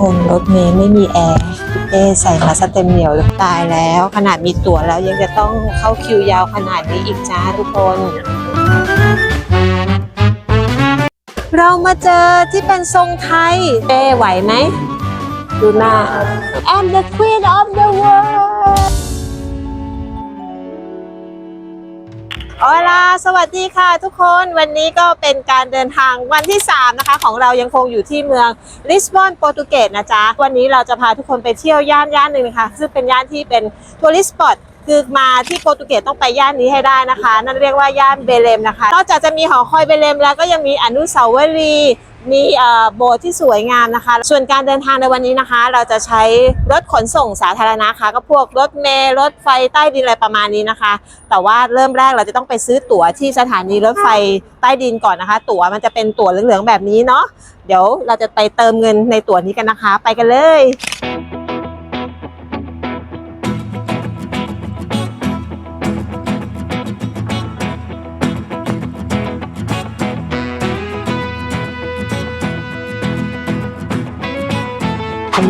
คนรถเมย์ไม่มีแอร์เอ้ใส่มาสเต็มเหนียวตายแล้ว ขนาดมีตั๋วแล้วยังจะต้องเข้าคิวยาวขนาดนี้อีกจ้าทุกคน เรามาเจอที่เป็นทรงไทยเอ้ไหวไหม ดูหน้า I'm the queen of the world โอลาสวัสดีค่ะทุกคนวันนี้ก็เป็นการเดินทางวันที่ 3 นะคะ ของเรายังคงอยู่ที่เมืองลิสบอนโปรตุเกสนะจ๊ะ วันนี้เราจะพาทุกคนไปเที่ยวย่านย่านหนึ่งนะคะซึ่งเป็นย่านที่เป็นทัวริสต์สปอตคือมาที่โปรตุเกสต้องไปย่านนี้ให้ได้นะคะ นั่นเรียกว่าย่านเบเลมนะคะ นอกจากจะมีหอคอยเบเลมแล้วก็ยังมีอนุสาวรีย์ มีโบสถ์ที่สวยงามนะคะ ส่วนการเดินทางในวันนี้นะคะ เราจะใช้รถขนส่งสาธารณะค่ะ ก็พวกรถเมล์รถไฟใต้ดินอะไรประมาณนี้นะคะ แต่ว่าเริ่มแรกเราจะต้องไปซื้อตั๋วที่สถานีรถไฟใต้ดินก่อนนะคะ ตั๋วมันจะเป็นตั๋วเหลืองๆแบบนี้เนาะเดี๋ยวเราจะไปเติมเงินในตั๋วนี้กันนะคะ ไปกันเลย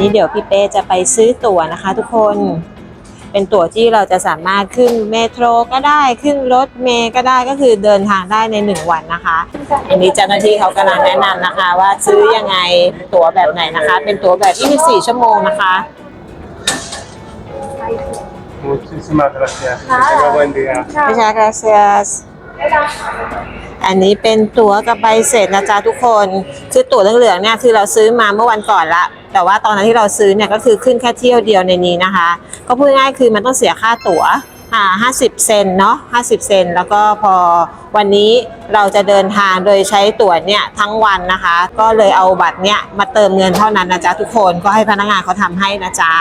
นนี้เดี๋ยวพี่เป้จะไปซื้อตั๋วนะคะ ทุกคน เป็นตั๋วที่เราจะสามารถขึ้นเมโทรก็ได้ขึ้นรถเมล์ก็ได้ก็คือเดินทางได้ในหนึ่งวันนะคะ อันนี้เจ้าหน้าที่เขากำลังแนะนำนะคะ ว่าซื้อยังไงตั๋วแบบไหนนะคะ เป็นตั๋วแบบ24ชั่วโมงนะคะ Muchísimas gracias. Que tenga buen día. พิชากราเซียสอันนี้เป็นตั๋วกับใบเสร็จนะจ๊ะทุกคน คือตั๋วเหลืองๆเนี่ยคือเราซื้อมาเมื่อวันก่อนละ แต่ว่าตอนนั้นที่เราซื้อเนี่ยก็คือขึ้นแค่เที่ยวเดียวในนี้นะคะ ก็พูดง่ายคือมันต้องเสียค่าตั๋วอ่า50 เซนเนาะ50 เซน แล้วก็พอวันนี้เราจะเดินทางโดยใช้ตั๋วเนี่ยทั้งวันนะคะ ก็เลยเอาบัตรเนี่ยมาเติมเงินเท่านั้นนะจ๊ะทุกคนก็ให้พนักงานเขาทำให้นะจ๊ะ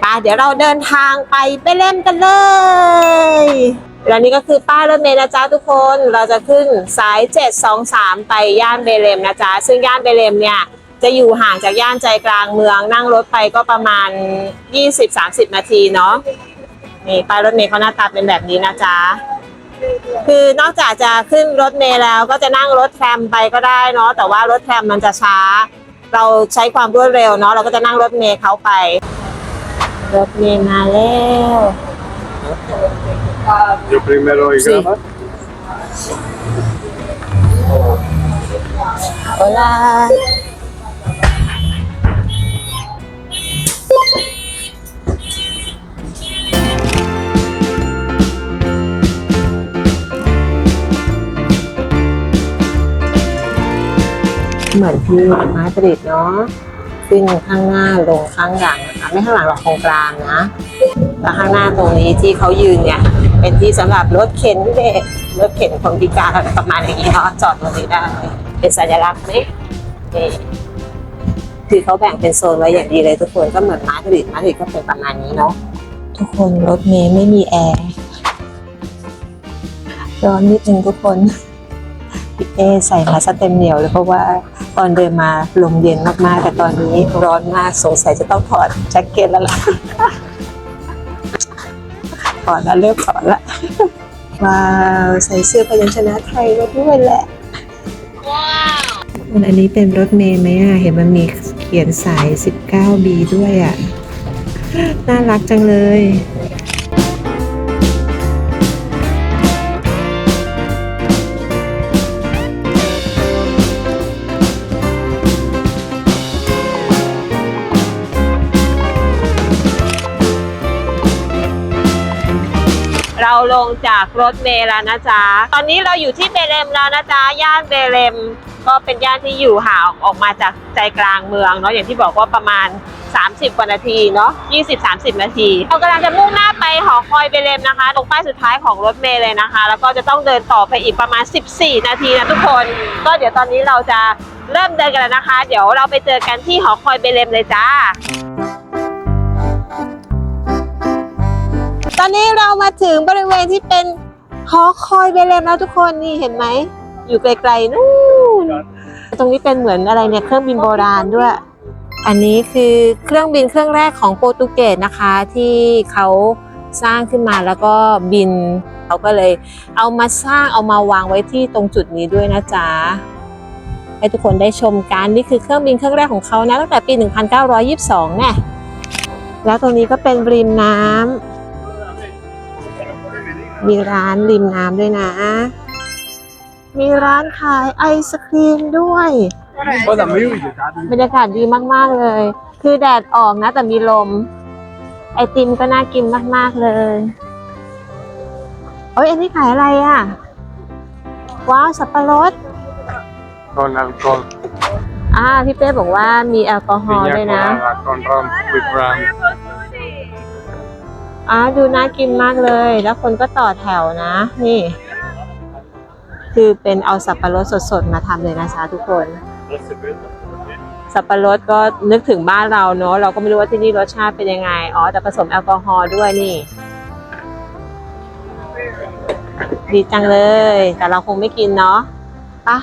ไปเดี๋ยวเราเดินทางไปไปเล่นกันเลยแล้วนี่ก็คือป้ายรถเมล์นะจ๊ะทุกคน เราจะขึ้นสาย 723 ไปย่านเบเลมนะจ๊ะ ซึ่งย่านเบเลมเนี่ย จะอยู่ห่างจากย่านใจกลางเมือง นั่งรถไปก็ประมาณ 20-30 นาทีเนาะนี่ป้ายรถเมล์เขาหน้าตาเป็นแบบนี้นะจ๊ะคือนอกจากจะขึ้นรถเมล์แล้วก็จะนั่งรถแทรมไปก็ได้เนาะแต่ว่ารถแทรมมันจะช้า เราใช้ความรวดเร็วเนาะเราก็จะนั่งรถเมล์เขาไป รถเมล์มาแล้ว Yo primero y Sí. graba. โเหมือนที่มาดริดเนาะขึ้นข้างหน้าลงข้างหลังนะคะไม่ข้างหลังหรอกตรงกลางนะแล้วข้างหน้าตรงนี้ที่เขายืนเนี่ย เป็นที่สำหรับรถเข็นเด็กรถเข็นคนพิการอะไรประมาณอย่างนี้เนาะจอดตรงนี้ได้ เป็นสัญลักษณ์ไหมนี่คือเขาแบ่งเป็นโซนไว้อย่างดีเลยทุกคนก็เหมือนมาดริดมาดริดก็เป็นประมาณนี้เนาะทุกคนรถเมย์ไม่มีแอร์ร้อนนิดนึงทุกคน พี่เอใส่มาซะเต็มเหนียวเลยเพราะว่าตอนเดินมาลมเย็นมากๆ แต่ตอนนี้ร้อนมากสงสัยจะต้องถอดแจ็คเก็ตแล้วล่ะถอดแล้วเลิกถอดละว้าวใส่เสื้อพยัญชนะไทยมาด้วยแหละมันอันนี้เป็นรถเมย์ไหมอะ เห็นมันมีเขียนสาย 19B ด้วยอะ น่ารักจังเลย ลงจากรถเมล์แล้วนะจ๊ะ ตอนนี้เราอยู่ที่เบเลมแล้วนะจ๊ะ ย่านเบเลมก็เป็นย่านที่อยู่ห่างออกมาจากใจกลางเมืองเนาะ อย่างที่บอกว่าประมาณ 30 กว่านาทีเนาะ 20-30 นาที เรากำลังจะมุ่งหน้าไปหอคอยเบเลมนะคะ ตรงป้ายสุดท้ายของรถเมล์เลยนะคะ แล้วก็จะต้องเดินต่อไปอีกประมาณ 14 นาทีนะทุกคน ก็เดี๋ยวตอนนี้เราจะเริ่มเดินกันแล้วนะคะ เดี๋ยวเราไปเจอกันที่หอคอยเบเลมเลยจ้า ตอนนี้เรามาถึงบริเวณที่เป็นหอคอยเบเลมแล้วทุกคนนี่เห็นไหม อยู่ไกลๆนู่น ตรงนี้เป็นเหมือนอะไรเนี่ยเครื่องบินโบราณด้วย อันนี้คือเครื่องบินเครื่องแรกของโปรตุเกสนะคะ ที่เขาสร้างขึ้นมาแล้วก็บินเขาก็เลยเอามาสร้างเอามาวางไว้ที่ตรงจุดนี้ด้วยนะจ๊ะให้ทุกคนได้ชมกันนี่คือเครื่องบินเครื่องแรกของเขานะตั้งแต่ปี 1922แน่แล้วตรงนี้ก็เป็นริมน้ำ มีร้านริมน้ำด้วยนะ มีร้านขายไอศครีมด้วย Poi da me io vedo, บรรยากาศดีมาก ๆ เลย คือแดดออกนะ แต่มีลม ไอติมก็น่ากินมาก ๆ เลยโอ้ยอันนี้ขายอะไรอะ ว้าว สับปะรด con alcol, อ่าพี่เป้บอกว่ามีแอลกอฮอล์ piña ด้วยนะ colada, con rum, with rum. อ่าดูน่ากินมากเลย แล้วคนก็ต่อแถวนะ นี่ คือเป็นเอาสับปะรดสดๆ มาทำเลยนะจ๊ะทุกคน สับปะรดก็นึกถึงบ้านเราเนอะเราก็ไม่รู้ว่าที่นี่รสชาติเป็นยังไง อ๋อ แต่ผสมแอลกอฮอล์ด้วยนี่ ดีจังเลย แต่เราคงไม่กินเนาะปะ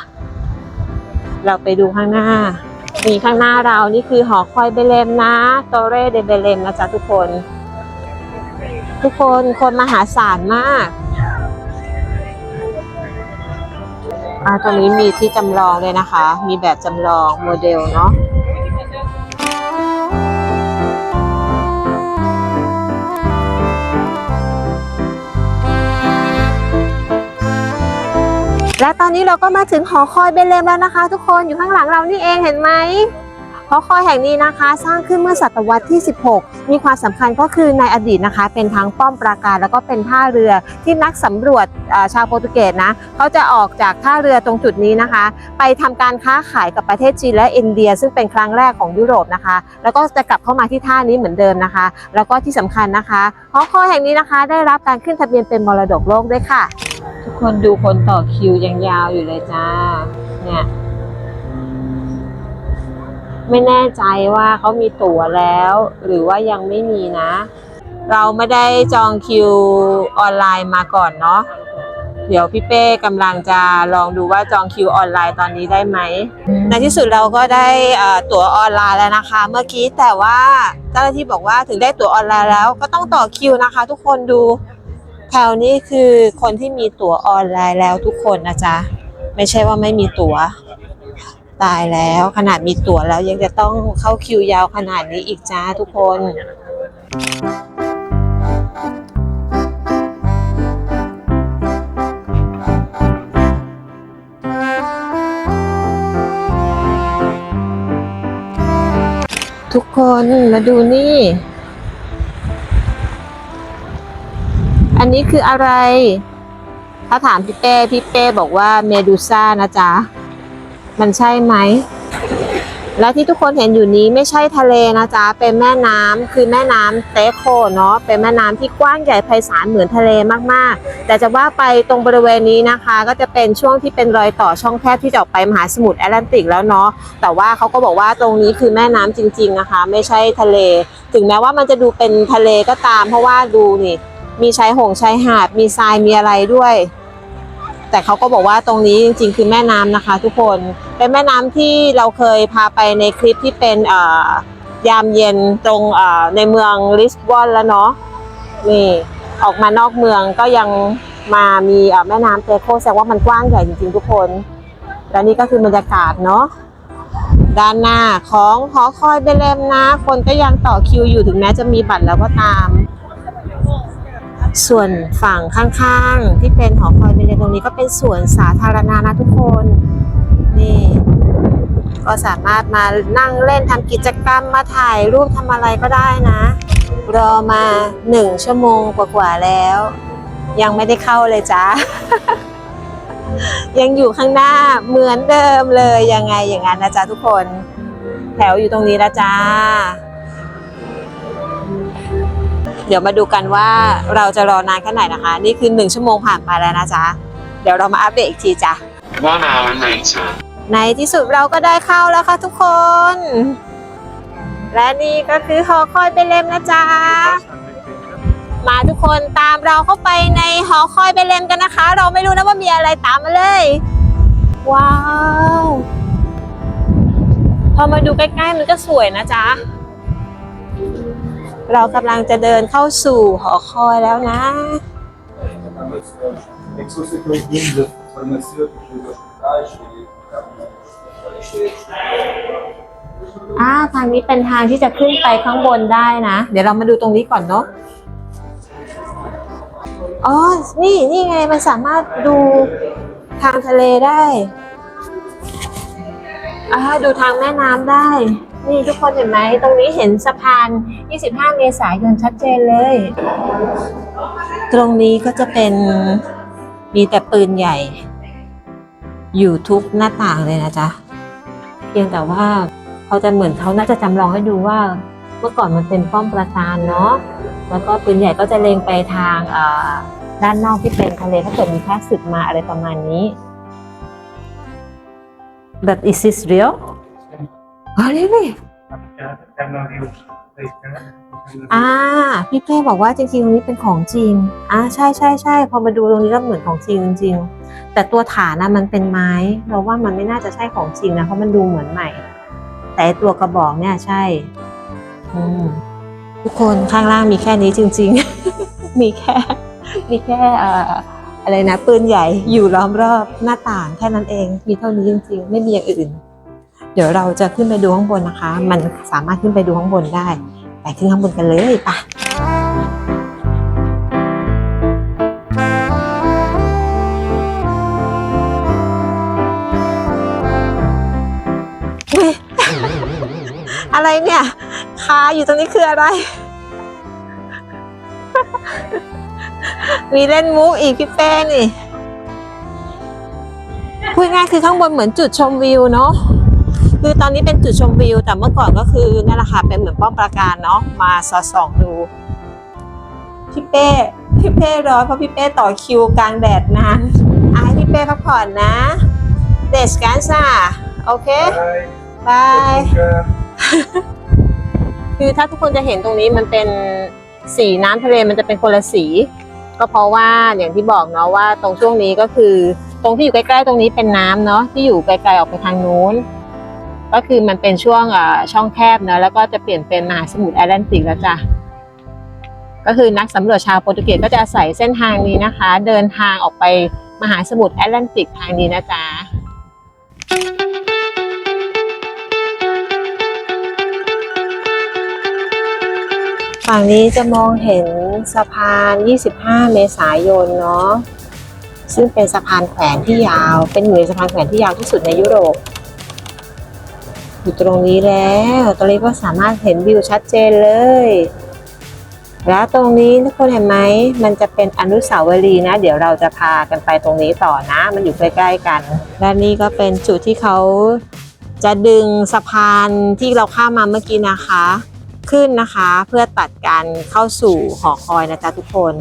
เราไปดูข้างหน้ามีข้างหน้าเรานี่คือหอคอยเบเลมนะ โตเรเดเบเลมนะจ๊ะทุกคน ทุกคนคนมหาศาลมากอ่าตรงนี้มีที่จำลองเลยนะคะ มีแบบจำลองโมเดลเนาะและตอนนี้เราก็มาถึงหอคอยเบเลมแล้วนะคะ ทุกคนอยู่ข้างหลังเรานี่เองเห็นไหม หอคอยแห่งนี้นะคะ สร้างขึ้นเมื่อศตวรรษที่ 16 มีความสำคัญก็คือในอดีตนะคะ เป็นทั้งป้อมปราการแล้วก็เป็นท่าเรือที่นักสำรวจาชาวโปรตุเกสนะเขาจะออกจากท่าเรือตรงจุดนี้นะคะ ไปทำการค้าขายกับประเทศจีนและอินเดีย ซึ่งเป็นครั้งแรกของยุโรปนะคะ แล้วก็จะกลับเข้ามาที่ท่านี้เหมือนเดิมนะคะ แล้วก็ที่สำคัญนะคะหอคอยแห่งนี้นะคะ ได้รับการขึ้นทะเบียนเป็นมรดกโลกด้วยค่ะ ทุกคนดูคนต่อคิวยังยาวอยู่เลยจ้าเนี่ย ไม่แน่ใจว่าเขามีตั๋วแล้ว หรือว่ายังไม่มีนะ เราไม่ได้จองคิวออนไลน์มาก่อนเนาะเดี๋ยวพี่เป้กำลังจะลองดูว่าจองคิวออนไลน์ตอนนี้ได้ไหม ในที่สุดเราก็ได้ตั๋วออนไลน์แล้วนะคะ เมื่อกี้แต่ว่าเจ้าหน้าที่บอกว่าถึงได้ตั๋วออนไลน์แล้วก็ต้องต่อคิวนะคะ ทุกคนดูแถวนี้คือคนที่มีตั๋วออนไลน์แล้วทุกคนนะจ๊ะไม่ใช่ว่าไม่มีตั๋ว ตายแล้วขนาดมีตั๋วแล้วยังจะต้องเข้าคิวยาวขนาดนี้อีกจ้าทุกคน ทุกคนมาดูนี่ อันนี้คืออะไร ถ้าถามพี่เป้ พี่เป้บอกว่าเมดูซ่านะจ๊ะ มันใช่ไหม และที่ทุกคนเห็นอยู่นี้ไม่ใช่ทะเลนะจ๊ะ เป็นแม่น้ำคือแม่น้ำเตโคเนาะ เป็นแม่น้ำที่กว้างใหญ่ไพศาลเหมือนทะเลมากๆ แต่จะว่าไปตรงบริเวณนี้นะคะ ก็จะเป็นช่วงที่เป็นรอยต่อช่องแคบที่จะออกไปมหาสมุทรแอตแลนติกแล้วเนาะ แต่ว่าเขาก็บอกว่าตรงนี้คือแม่น้ำจริง ๆนะคะ ไม่ใช่ทะเล ถึงแม้ว่ามันจะดูเป็นทะเลก็ตาม เพราะว่าดูนี่ มีชายหงชายหาด มีทราย มีอะไรด้วย แต่เขาก็บอกว่าตรงนี้จริงๆ คือแม่น้ำนะคะ ทุกคนเป็นแม่น้ำที่เราเคยพาไปในคลิปที่เป็นยามเย็นตรงในเมืองลิสบอนแล้วเนาะนี่ออกมานอกเมืองก็ยังมามีแม่น้ำเตโคแสดงว่ามันกว้างใหญ่จริงๆ ทุกคน และนี่ก็คือบรรยากาศเนาะด้านหน้าของหอคอยเบเลมนะ คนก็ยังต่อคิวอยู่ถึงแม้จะมีบัตรแล้วก็ตาม ส่วนฝั่งข้างๆ ที่เป็นหอคอยเบเลตรงนี้ก็เป็นสวนสาธารณะนะทุกคนนี่ก็สามารถมานั่งเล่นทำกิจกรรมมาถ่ายรูปทำอะไรก็ได้นะ รอมาหนึ่งชั่วโมงกว่าๆแล้ว ยังไม่ได้เข้าเลยจ้ายังอยู่ข้างหน้าเหมือนเดิมเลยยังไงอย่างนั้นนะจ๊ะทุกคน แถวอยู่ตรงนี้แล้วจ้า เดี๋ยวมาดูกันว่าเราจะรอนานแค่ไหนนะคะ นี่คือหนึ่งชั่วโมงผ่านไปแล้วนะจ๊ะ เดี๋ยวเรามาอัปเดตอีกทีจ้ะ One hour later. ในที่สุดเราก็ได้เข้าแล้วค่ะทุกคน และนี่ก็คือหอคอยเบเลมนะจ๊ะ มาทุกคนตามเราเข้าไปในหอคอยเบเลมกันนะคะ เราไม่รู้นะว่ามีอะไรตามมาเลย ว้าว พอมาดูใกล้ๆมันก็สวยนะจ๊ะ เรากำลังจะเดินเข้าสู่หอคอยแล้วนะ อ่าทางนี้เป็นทางที่จะขึ้นไปข้างบนได้นะ เดี๋ยวเรามาดูตรงนี้ก่อนเนาะอ๋อ นี่ นี่ไง มันสามารถดูทางทะเลได้ อ่า ดูทางแม่น้ำได้ นี่ทุกคนเห็นไหม ตรงนี้เห็นสะพาน 25 เมษายนชัดเจนเลย ตรงนี้ก็จะเป็นมีแต่ปืนใหญ่ อยู่ทุกหน้าต่างเลยนะจ๊ะ เพียงแต่ว่าเขาจะเหมือนเขาน่าจะจำลองให้ดูว่า เมื่อก่อนมันเป็นป้อมปราการเนาะแล้วก็ปืนใหญ่ก็จะเล็งไปทางด้านนอกที่เป็นทะเลถ้าเกิดมีค่าศึกมาอะไรประมาณนี้ But is this real? Oh really? อ่า พี่เป้บอกว่าจริงๆตรงนี้เป็นของจริง อ่าใช่ใช่ใช่พอมาดูตรงนี้แล้วเหมือนของจริงจริงแต่ตัวฐานนะมันเป็นไม้ เราว่ามันไม่น่าจะใช่ของจริงนะเพราะมันดูเหมือนใหม่ แต่ตัวกระบอกเนี่ยใช่ อืมทุกคนข้างล่างมีแค่นี้จริง ๆ มีแค่ มีแค่อะไรนะปืนใหญ่อยู่ล้อมรอบหน้าต่างแค่นั้นเอง มีเท่านี้จริง ๆ ไม่มีอย่างอื่น เดี๋ยวเราจะขึ้นไปดูข้างบนนะคะ มันสามารถขึ้นไปดูข้างบนได้ ไปขึ้นข้างบนกันเลยปะอะไรเนี่ยคาอยู่ตรงนี้คืออะไร มีเล่นมุกอีกพี่แป้นี่พูดง่ายคือข้างบนเหมือนจุดชมวิวเนาะ คือตอนนี้เป็นจุดชมวิว แต่เมื่อก่อนก็คือนั่นแหละค่ะเป็นเหมือนป้อมปราการเนาะมาสอดส่องดูพี่เป้พี่เป้ร้อนเพราะพี่เป้ต่อคิวกลางแดดนานอะให้พี่เป้พักผ่อนนะ เดสกันซ่าโอเคบายคือถ้าทุกคนจะเห็นตรงนี้มันเป็นสีน้ำทะเลมันจะเป็นคนละสี ก็เพราะว่าอย่างที่บอกเนาะว่าตรงช่วงนี้ก็คือ ตรงที่อยู่ใกล้ๆตรงนี้เป็นน้ำเนาะที่อยู่ไกลๆออกไปทางนู้น ก็คือมันเป็นช่วงช่องแคบเนอะแล้วก็จะเปลี่ยนเป็นมหาสมุทรแอตแลนติกแล้วจ้ะก็คือนักสำรวจชาวโปรตุเกสก็จะอาศัยเส้นทางนี้นะคะ เดินทางออกไปมหาสมุทรแอตแลนติกทางนี้นะจ๊ะฝั่งนี้จะมองเห็นสะพาน 25 เมษายนเนาะซึ่งเป็นสะพานแขวนที่ยาว เป็นหนึ่งในสะพานแขวนที่ยาวที่สุดในยุโรป อยู่ตรงนี้แล้ว ตรงนี้ก็สามารถเห็นวิวชัดเจนเลย แล้วตรงนี้ทุกคนเห็นไหม มันจะเป็นอนุสาวรีย์นะ เดี๋ยวเราจะพากันไปตรงนี้ต่อนะ มันอยู่ใกล้ๆกัน และนี่ก็เป็นจุดที่เขาจะดึงสะพานที่เราข้ามมาเมื่อกี้นะคะ ขึ้นนะคะเพื่อตัดการเข้าสู่หอคอยนะจ๊ะทุกคน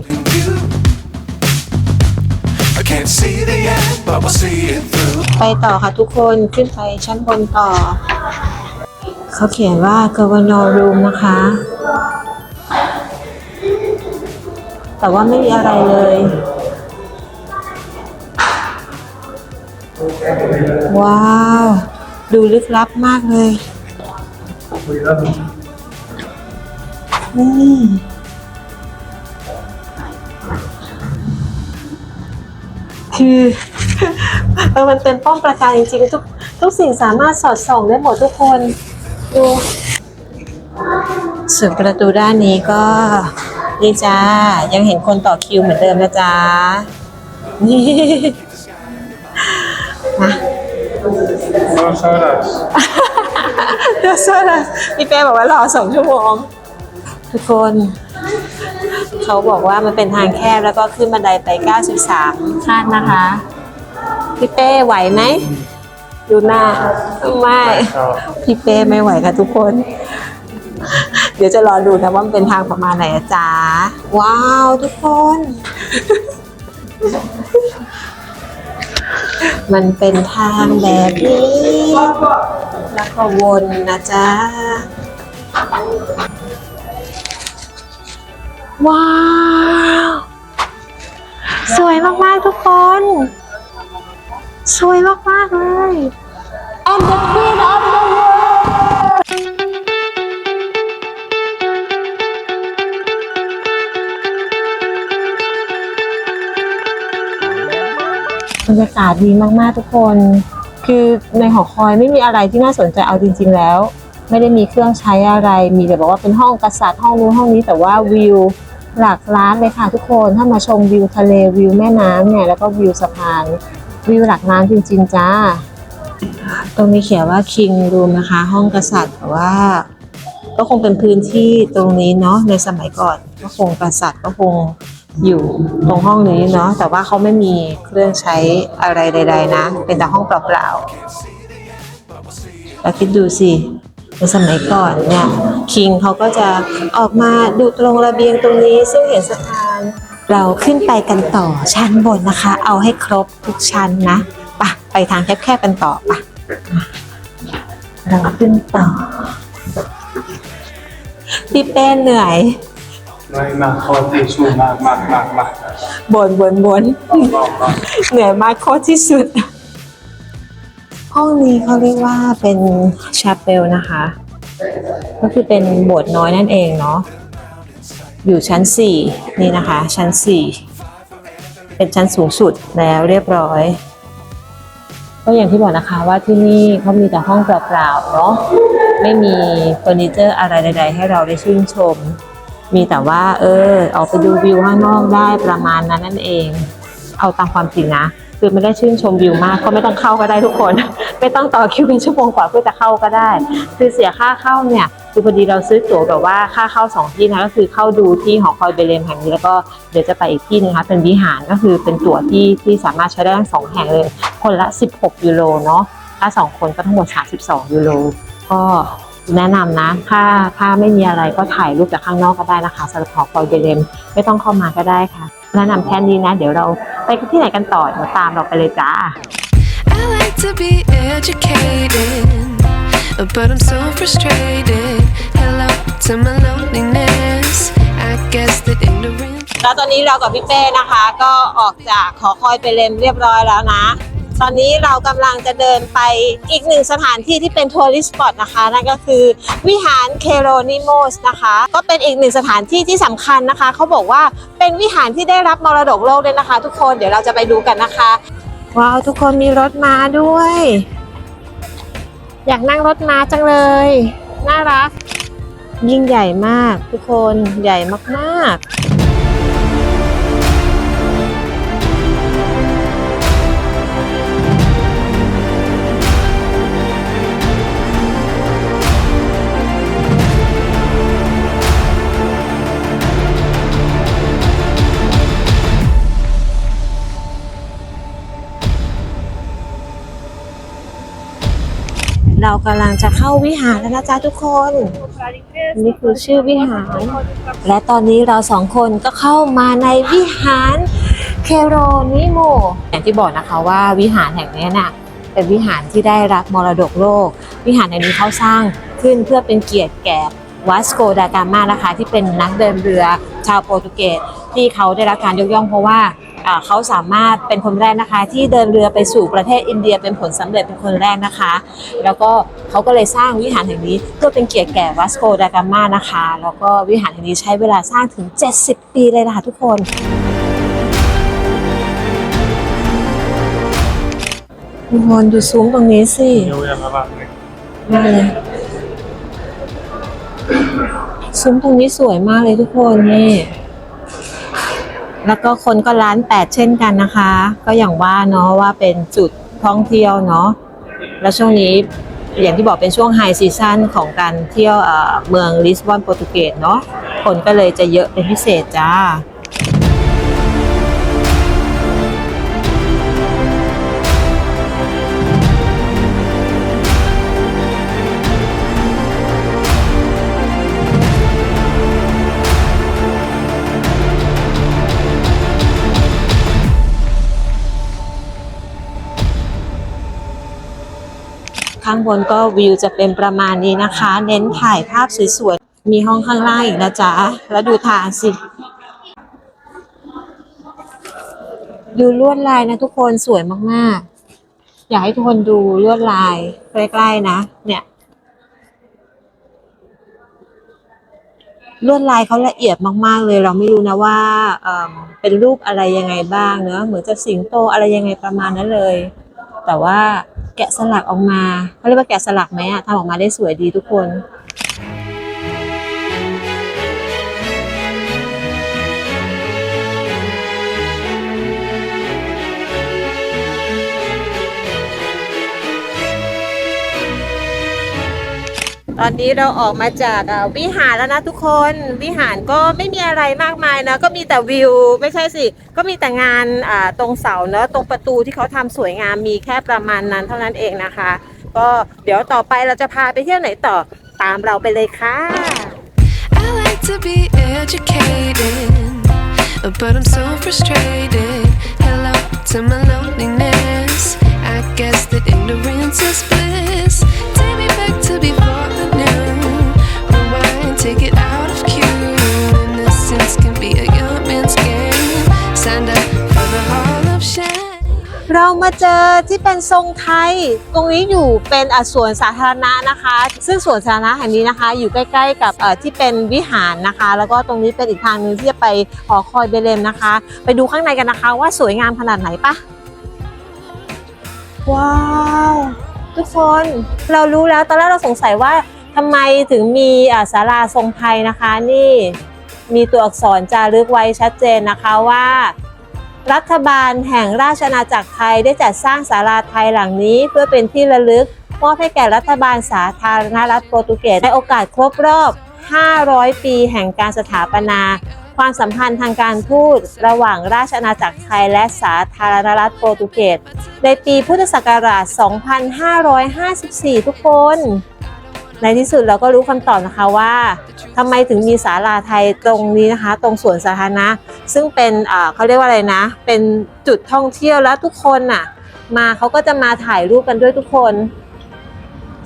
I can't see the end, but we'll see it through. ไปต่อค่ะทุกคนขึ้นไปชั้นบนต่อ เขาเขียนว่า governor room นะคะ แต่ว่าไม่มีอะไรเลยว้าว ดูลึกลับมากเลยนี่คือ เออมันเป็นป้อมปราการจริงๆทุกทุกสิ่งสามารถสอดส่องได้หมดทุกคนดูส่วนประตูด้านนี้ก็นี่จ้า ยังเห็นคนต่อคิวเหมือนเดิมนะจ๊ะนี่นะ Dos horas. เดี๋ยวโซนะพี่เป้บอกว่ารอสองชั่วโมง ทุกคน เขาบอกว่ามันเป็นทางแคบแล้วก็ขึ้นบันไดไป 93ขั้นนะคะ พี่เป้ไหวไหม ดูหน้า ไม่ พี่เป้ไม่ไหวค่ะทุกคน เดี๋ยวจะรอดูนะว่ามันเป็นทางประมาณไหนอะจ๊ะว้าวทุกคน มันเป็นทางแบบนี้ แล้วก็วนนะจ๊ะ ว้าว สวยมาก ๆ ทุกคน สวยมากๆเลย I'm the queen of the world บรรยากาศดีมาก ๆ ทุกคน คือในหอคอยไม่มีอะไรที่น่าสนใจเอาจริง ๆ แล้ว ไม่ได้มีเครื่องใช้อะไร มีแต่บอกว่าเป็นห้องกษัตริย์ห้องนู้นห้องนี้แต่ว่าวิวหลักล้านเลยค่ะทุกคน ถ้ามาชมวิวทะเลวิวแม่น้ำเนี่ยแล้วก็วิวสะพาน วิวหลักล้านจริงๆจ้า ตรงนี้เขียนว่า King Room นะคะ ห้องกษัตริย์แต่ว่า ก็คงเป็นพื้นที่ตรงนี้เนาะในสมัยก่อนก็คงกษัตริย์ก็คงอยู่ตรงห้องนี้เนาะแต่ว่าเขาไม่มีเครื่องใช้อะไรใด ๆ นะ เป็นแต่ห้องเปล่าๆแล้วคิดดูสิในสมัยก่อนเนี่ยคิงเขาก็จะออกมาดูตรงระเบียงตรงนี้ซึ่งเห็นสะพาน เราขึ้นไปกันต่อชั้นบนนะคะ เอาให้ครบทุกชั้นนะไปะไปทางแคบๆกันต่อปะเราขึ้นต่อพี่เป้เหนื่อยไม่มาขอทิชชู่มากมากมากมากบนบนบนบอกบอกเหนื่อยมากโคตรที่สุด ห้องนี้เขาเรียกว่าเป็นชาเปลนะคะ ก็คือเป็นโบสถ์น้อยนั่นเองเนาะ อยู่ชั้น 4 นี่นะคะ ชั้น 4 เป็นชั้นสูงสุดแล้วเรียบร้อย ก็อย่างที่บอกนะคะว่าที่นี่เขามีแต่ห้องเปล่าๆเนาะไม่มีเฟอร์นิเจอร์อะไรใด ๆ ให้เราได้ชื่นชม มีแต่ว่า เออออกไปดูวิวข้างนอกได้ประมาณนั้นนั่นเอง เอาตามความจริงนะคือไม่ได้ชื่นชมวิวมากก็ไม่ต้องเข้าก็ได้ทุกคน ไม่ต้องต่อคิวเป็นชั่วโมงกว่าเพื่อจะเข้าก็ได้ คือเสียค่าเข้าเนี่ย คือพอดีเราซื้อตั๋วแบบว่าค่าเข้าสองที่นะก็คือเข้าดูที่หอคอยเบเลมแห่งนี้แล้วก็เดี๋ยวจะไปอีกที่นึงนะคะเป็นวิหารก็คือเป็นตั๋วที่ที่สามารถใช้ได้ทั้งสองแห่งเลยคนละ 16 ยูโรเนาะถ้าสองคนก็ทั้งหมด 32 ยูโรก็แนะนำนะ ถ้าถ้าไม่มีอะไรก็ถ่ายรูปจากข้างนอกก็ได้นะคะสำหรับหอคอยเบเลมไม่ต้องเข้ามาก็ได้ค่ะแนะนำแค่นี้นะ เดี๋ยวเราไปที่ไหนกันต่อเดี๋ยวตามเราไปเลยจ้า I like to be educated, but I'm so frustrated. To my loneliness. I guess that ignorance. แล้วตอนนี้เรากับพี่เป้นะคะ ก็ออกจากขอคอยไปเลมเรียบร้อยแล้วนะ ตอนนี้เรากำลังจะเดินไปอีกหนึ่งสถานที่ที่เป็นทัวริสต์สปอตนะคะ นั่นก็คือวิหารเคโรนิโมสนะคะ ก็เป็นอีกหนึ่งสถานที่ที่สำคัญนะคะ เขาบอกว่าเป็นวิหารที่ได้รับมรดกโลกเลยนะคะ ทุกคนเดี๋ยวเราจะไปดูกันนะคะ ว้าวทุกคนมีรถม้าด้วย อยากนั่งรถม้าจังเลย น่ารัก ยิ่งใหญ่มากทุกคนใหญ่มากๆ เรากำลังจะเข้าวิหารแล้วนะจ๊ะทุกคน นี่คือชื่อวิหาร และตอนนี้เราสองคนก็เข้ามาในวิหารเคโรนิโม อย่างที่บอกนะคะว่าวิหารแห่งนี้น่ะเป็นวิหารที่ได้รับมรดกโลก วิหารแห่งนี้เขาสร้างขึ้นเพื่อเป็นเกียรติแก่วัสโกดากามานะคะ ที่เป็นนักเดินเรือชาวโปรตุเกสที่เขาได้รับการยกย่องเพราะว่าอ่า เขาสามารถเป็นคนแรกนะคะ ที่เดินเรือไปสู่ประเทศอินเดียเป็นผลสำเร็จเป็นคนแรกนะคะ แล้วก็เขาก็เลยสร้างวิหารแห่งนี้เพื่อเป็นเกียรติแก่วัสโกดากามานะคะ แล้วก็วิหารแห่งนี้ใช้เวลาสร้างถึง 70 ปีเลยนะคะทุกคนทุกคนดูซุ้มตรงนี้สิเดี๋ยวอย่ามาบ้างเลยมากเลยซุ้มตรงนี้สวยมากเลยทุกคนนี่ แล้วก็คนก็ร้านแปดเช่นกันนะคะ ก็อย่างว่าเนาะว่าเป็นจุดท่องเที่ยวเนาะแล้วช่วงนี้อย่างที่บอกเป็นช่วงไฮซีซั่นของการเที่ยวเมืองลิสบอนโปรตุเกสเนาะคนก็เลยจะเยอะเป็นพิเศษจ้า ข้างบนก็วิวจะเป็นประมาณนี้นะคะ เน้นถ่ายภาพสวยๆ มีห้องข้างล่างอีกนะจ๊ะ แล้วดูทางสิ ดูลวดลายนะทุกคนสวยมากๆ อยากให้ทุกคนดูลวดลายใกล้ๆนะ เนี่ยลวดลายเขาละเอียดมาก ๆ เลย เราไม่รู้นะว่าเออเป็นรูปอะไรยังไงบ้างเนอะเหมือนจะสิงโตอะไรยังไงประมาณนั้นเลย แต่ว่า แกะสลักออกมาเขาเรียกว่าแกะสลักไหมอะทำออกมาได้สวยดีทุกคน ตอนนี้เราออกมาจากวิหารแล้วนะทุกคน วิหารก็ไม่มีอะไรมากมายนะก็มีแต่วิวไม่ใช่สิ ก็มีแต่งานตรงเสาเนอะตรงประตูที่เขาทำสวยงามมีแค่ประมาณนั้นเท่านั้นเองนะคะ ก็เดี๋ยวต่อไปเราจะพาไปเที่ยวไหนต่อตามเราไปเลยค่ะ I like to be educated, but I'm so frustrated. Hello to my loneliness. I guess that ignorance is bliss. มาเจอที่เป็นทรงไทย ตรงนี้อยู่เป็นสวนสาธารณะนะคะ ซึ่งสวนสาธารณะแห่งนี้นะคะ อยู่ใกล้ ๆ กับที่เป็นวิหารนะคะ แล้วก็ตรงนี้เป็นอีกทางหนึ่งที่จะไปหอคอยเบเลมนะคะ ไปดูข้างในกันนะคะ ว่าสวยงามขนาดไหนปะว้าวทุกคนเรารู้แล้วตอนแรกเราสงสัยว่าทำไมถึงมีศาลาทรงไทยนะคะ นี่มีตัวอักษรจารึกไว้ชัดเจนนะคะว่า รัฐบาลแห่งราชอาณาจักรไทยได้จัดสร้างศาลาไทยหลังนี้ เพื่อเป็นที่ระลึกมอบให้แก่รัฐบาลสาธารณรัฐโปรตุเกสในโอกาสครบรอบ 500 ปีแห่งการสถาปนา ความสัมพันธ์ทางการทูตระหว่างราชอาณาจักรไทยและสาธารณรัฐโปรตุเกสในปีพุทธศักราช 2554 ทุกคน ในที่สุดเราก็รู้คำตอบนะคะว่าทำไมถึงมีศาลาไทยตรงนี้นะคะ ตรงสวนสาธารณะซึ่งเป็นเขาเรียกว่าอะไรนะ เป็นจุดท่องเที่ยวแล้วทุกคนน่ะ มาเขาก็จะมาถ่ายรูปกันด้วยทุกคน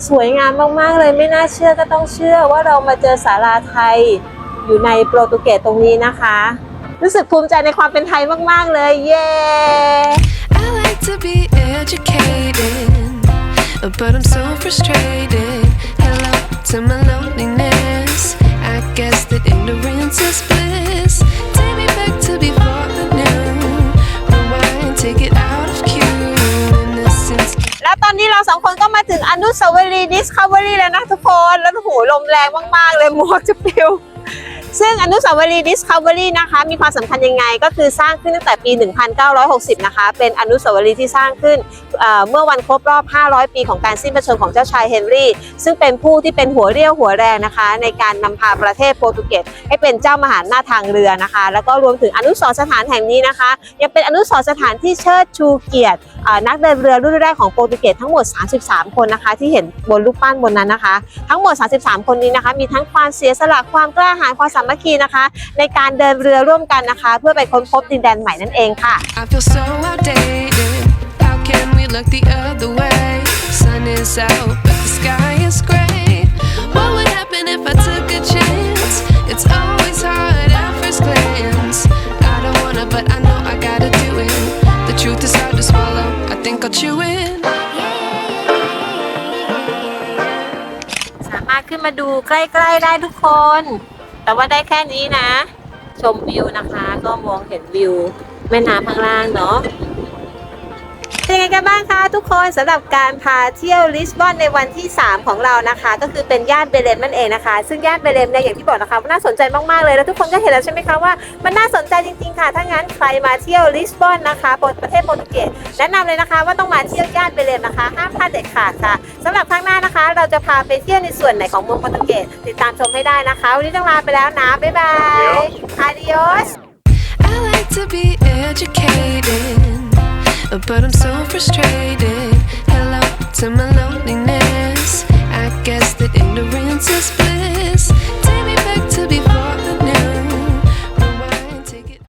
สวยงามมากๆเลยไม่น่าเชื่อก็ต้องเชื่อว่าเรามาเจอศาลาไทยอยู่ในโปรตุเกสตรงนี้นะคะ รู้สึกภูมิใจในความเป็นไทยมาก ๆ เลย เย้ I like to be educated, but I'm so frustrated. To my loneliness. I guess that ignorance is bliss. Take me back to before the new. Rewind, take it out of cue. Innocence. แล้วตอนนี้เราสองคนก็มาถึงอนุสาวรีย์ Discovery แล้วนะทุกคน แล้วโอ้โหลมแรงมาก ๆ เลยหมวกจะปลิว ซึ่งอนุสาวรีย์ Discovery นะคะ มีความสำคัญยังไงก็คือสร้างขึ้นตั้งแต่ปี 1960 นะคะ เป็นอนุสาวรีย์ที่สร้างขึ้นเเมื่อวันครบรอบ 500 ปีของการสิ้นพระชนม์ของเจ้าชายเฮนรี่ ซึ่งเป็นผู้ที่เป็นหัวเรี่ยวหัวแรงนะคะ ในการนำพาประเทศโปรตุเกสให้เป็นเจ้ามหาอำนาทางเรือนะคะ แล้วก็รวมถึงอนุสรณ์สถานแห่งนี้นะคะ ยังเป็นอนุสรณ์สถานที่เชิดชูเกียรตินักเดินเรือรุ่นแรกของโปรตุเกสทั้งหมด 33 คนนะคะ ที่เห็นบนรูปปั้นบนนั้นนะคะ ทั้งหมด 33 คนนี้นะคะ มีทั้งความเสียสละความกล้าหาญความสามัคคีนะคะ ในการเดินเรือร่วมกันนะคะ เพื่อไปค้นพบดินแดนใหม่นั่นเองค่ะ I feel so outdated. How can we look the other way? Sun is out, but the sky is gray. What would happen if I took a chance? It's always hard at first glance. I don't wanna, but I know I gotta do it. The truth is hard to swallow. I think I'll chew it. สามารถขึ้นมาดูใกล้ ๆ ได้ทุกคน แต่ว่าได้แค่นี้นะ ชมวิวนะคะ ก็มองเห็นวิว แม่น้ำข้างล่างเนาะ เป็นไงกันบ้างคะทุกคนสำหรับการพาเที่ยวลิสบอนในวันที่ 3 ของเรานะคะ ก็คือเป็นย่านเบเลมนั่นเองนะคะ ซึ่งย่านเบเลมเนี่ยอย่างที่บอกนะคะว่าน่าสนใจมากๆเลยแล้วทุกคนก็เห็นแล้วใช่ไหมคะว่ามันน่าสนใจจริงๆค่ะ ถ้างั้นใครมาเที่ยวลิสบอนนะคะประเทศโปรตุเกสแนะนำเลยนะคะว่าต้องมาเที่ยวย่านเบเลมนะคะห้ามพลาดเด็ดขาดค่ะสำหรับครั้งหน้านะคะ เราจะพาไปเที่ยวในส่วนไหนของเมืองโปรตุเกสติดตามชมให้ได้นะคะวันนี้ต้องลาไปแล้วนะบ๊ายบาย adios I like to be educated, But I'm so frustrated. Hello to my loneliness. I guess that ignorance is bliss. Take me back to before.